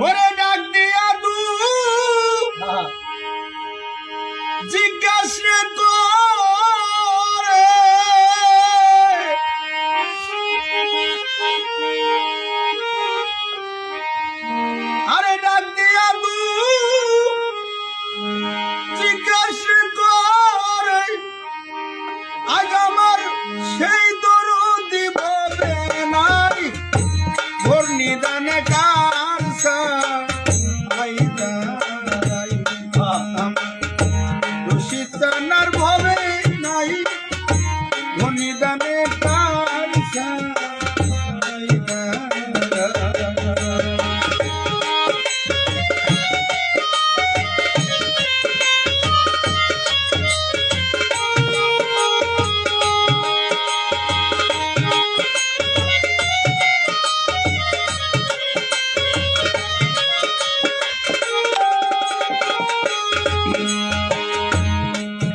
ওরে ডাক দিয়া দু জিজ্ঞাসা করে আরে ডাক দিয়া দু জিজ্ঞাসা করে আজ আমার সেই দরদি বলে নাই। ভোর নিদানে কার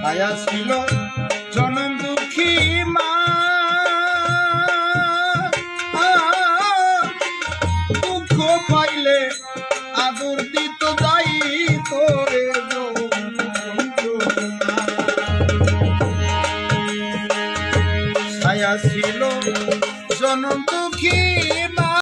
ছায়া ছিল, জনম দুঃখী মা। দুঃখ পাইলে আদর দিত, দায়ী তোরে ছায়া ছিল, জনম দুঃখী মা।